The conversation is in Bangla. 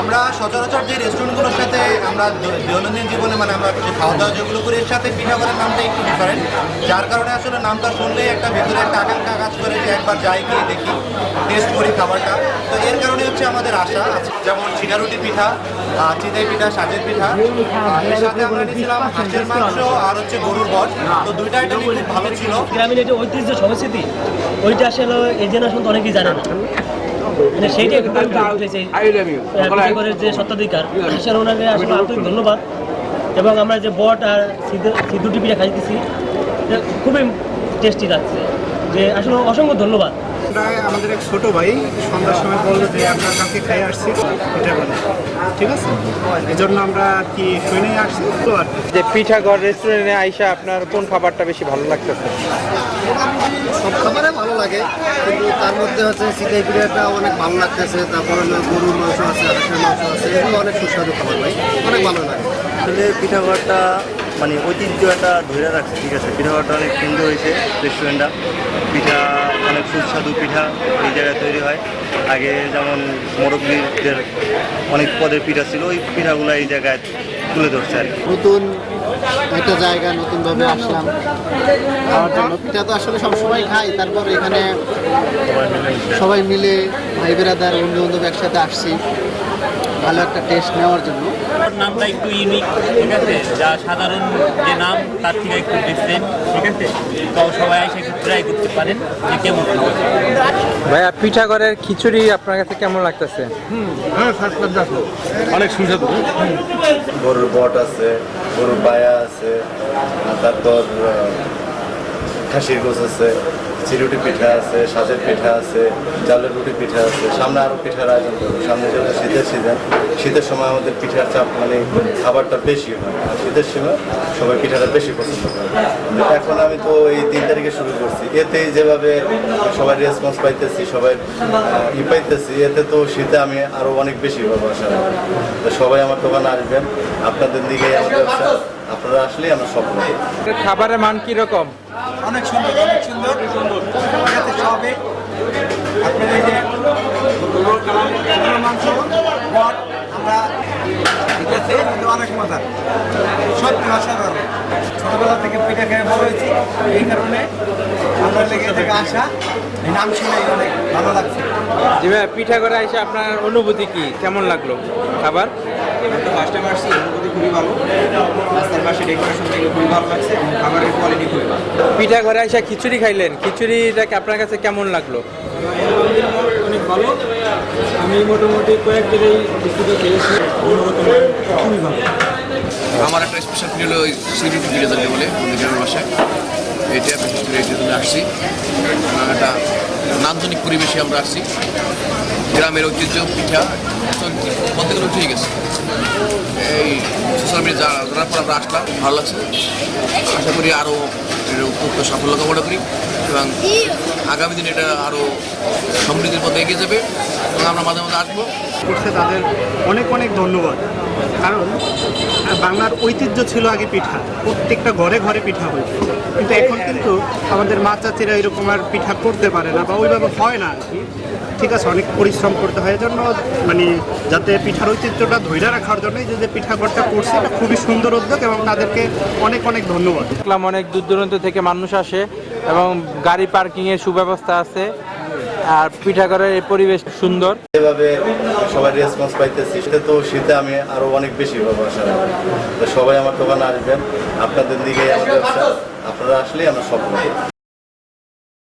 আমরা সচরাচর যে রেস্টুরেন্টগুলোর সাথে আমরা দৈনন্দিন জীবনে মানে আমরা যে খাওয়া দাওয়া যেগুলো করি, এর সাথে পিঠাঘরের নামটা একটু ডিফারেন্ট যার কারণে আসলে নামটা শুনলেই একটা ভেতরে একটা আকাঙ্ক্ষা কাজ করে যে একবার যাই গিয়ে দেখি টেস্ট করি খাবারটা। তো এর কারণে হচ্ছে আমাদের আশা। যেমন চিটারুটি পিঠা চিতাই পিঠা, সাজের পিঠা। এর সাথে আমরা নিয়েছিলাম হাঁসের মাংস আর হচ্ছে গরুর বট। তো দুইটা আইটেমই খুব ভালো ছিল। গ্রামীণ যে ঐতিহ্য, সংস্কৃতি, ওইটা আসলে এই জেনারেশন তো অনেকেই জানে না। মানে সেইটাই একটু উঠেছে যে সত্ত্বাধিকার আসলে ওনাকে আসলে আন্তরিক ধন্যবাদ। এবং আমরা যে বট আর সিদ্ধ- সিদ্ধুটি পিঠা খাইতেছি এটা খুবই টেস্টি লাগছে। যে আসলে অসংখ্য ধন্যবাদ। প্রায় আমাদের এক ছোট ভাই সন্ধ্যার সময় বলল যে আপনার কাছে খাই আসছি। বলে। ঠিক আছে? এই জন্য আমরা আর কি শুনে আসছি? তো আর যে পিঠাঘর রেস্টুরেন্টে আইসা আপনার কোন খাবারটা বেশি ভালো লাগতেছে? সব খাবারে ভালো লাগে। তার মধ্যে হচ্ছে চিতাই পিঠাটা অনেক ভালো লাগতেছে তারপর হলো গরুর মাংস আছে হাঁসের মাংস আছে এগুলো অনেক সুস্বাদু খাবার ভাই অনেক ভালো লাগে। আসলে পিঠাঘরটা মানে ঐতিহ্য একটা ধরে রাখছে ঠিক আছে? পিঠাঘরটা অনেক সুন্দর হয়েছে রেস্টুরেন্টটা পিঠা অনেক সুস্বাদু পিঠা এই জায়গায় তৈরি হয়। আগে যেমন মোরগদের অনেক পদের পিঠা ছিল ওই পিঠাগুলো এই জায়গায় তুলে ধরছে আর কি। নতুন একটা জায়গা নতুনভাবে আসলাম। পিঠা তো আসলে সবসময় খাই তারপর এখানে সবাই মিলে ভাই বেড়াদার বন্ধু বান্ধব একসাথে আসছি। ভালো একটা টেস্ট নেওয়ার জন্য। নামটা একটু ইউনিক ঠিক আছে? যা সাধারণ যে নাম তার থেকে একটু ডিফারেন্ট ঠিক আছে? তো সবাই এসে একটু ট্রাই করতে পারেন যে কেমন ভাইয়া পিঠাঘরের খিচুড়ি আপনার কাছে কেমন লাগতেছে? অনেক সুস্বাদু গরুর বট আছে গরুর পায়া আছে তারপর খাসির গোছ আছে। চিরুটি পিঠা আছে, সাজের পিঠা আছে চালের রুটি পিঠা আছে। সামনে আরও পিঠার আয়োজন করব। সামনে যেহেতু শীতের সিজন শীতের সময় আমাদের পিঠার চাপ মানে খাবারটা বেশি হয়। আর শীতের সময় সবাই পিঠাটা বেশি পছন্দ করে। এখন আমি তো এই তিন তারিখে শুরু করছি। এতেই যেভাবে সবাই রেসপন্স পাইতেছি, সবাই ই পাইতেছি, এতে তো শীতে আমি আরও অনেক বেশি আশা তো সবাই আমার দোকানে আসবেন। আপনাদের দিকে আমাদের আপনারা আসলেই আমরা সফল হব খাবারের মান কি রকম অনেক সুন্দর অনেক সুন্দর। এটাতে সবে আপনার এই যে মাংস বট আমরা ঠিক আছে কিন্তু অনেক মজা সত্যি অসাধারণ। ছোটবেলা থেকে পিঠা খেয়ে বড় হয়েছি এই কারণে আমরা লেগে থেকে আসা নাম শুনেই অনেক ভালো লাগছে। জি ভাইয়া পিঠাঘরে আইসা আপনার অনুভূতি কি? কেমন লাগল খাবার? ফার্স্ট টাইম আসছি অনুভূতি খুবই ভালো। রাস্তার পাশে ডেকোরেশন থেকে খুবই ভালো লাগছে এবং খাবারের কোয়ালিটি খুবই ভালো। পিঠাঘরে আইসা খিচুড়ি খাইলেন খিচুড়িটা কি আপনার কাছে কেমন লাগল? অনেক ভালো। আমি মোটামুটি কয়েক জায়গায় বিস্কুটে খেয়েছি। গুণগত খুবই ভালো। আমার একটা স্পেশাল ফিল হলো সিকিউরিটি ফিল যাকে বলে আমাদের গ্রামের বাসায়। এটা বিশেষ করে জন্য আসছি। একটা নান্দনিক পরিবেশে আমরা আসছি। গ্রামের ঐতিহ্য পিঠা চলতি বলতে গেলে ঠিক আছে এই সোশ্যাল মিডিয়া পর আমরা আসলাম ভালো লাগছে। আশা করি আরও উপযুক্ত সাফল্য কামনা করি এবং আগামী দিনে এটা আরও সমৃদ্ধির পথে এগিয়ে যাবে। এবং আমরা মাঝে মাঝে আসব। করছে তাদের অনেক অনেক ধন্যবাদ। কারণ বাংলার ঐতিহ্য ছিল আগে পিঠা। প্রত্যেকটা ঘরে ঘরে পিঠা হইতো কিন্তু এখন কিন্তু আমাদের মা চাচিরা এরকম আর পিঠা করতে পারে না বা ওইভাবে হয় না আর কি। ঠিক আছে, অনেক পরিশ্রম করতে হয়। জন্য মানে যাতে পিঠার ঐতিহ্যটা ধৈর্য রাখার জন্যই যে পিঠা ঘরটা করছে, এটা খুবই সুন্দর উদ্যোগ এবং তাদেরকে অনেক অনেক ধন্যবাদ। দেখলাম অনেক দূর দূরান্ত থেকে মানুষ আসে এবং গাড়ি পার্কিংয়ের সুব্যবস্থা আছে। আর পিঠাগড়ের এই পরিবেশ সুন্দর। এভাবে সবাই রেসপন্স পাইতেছি। সেটা তো শীতে আমি আরও অনেক বেশি পাবো আশা। তো সবাই আমার দোকানে আসবেন। আপনাদের দিকে আমাদের আপনারা আসলেই আমরা সফল।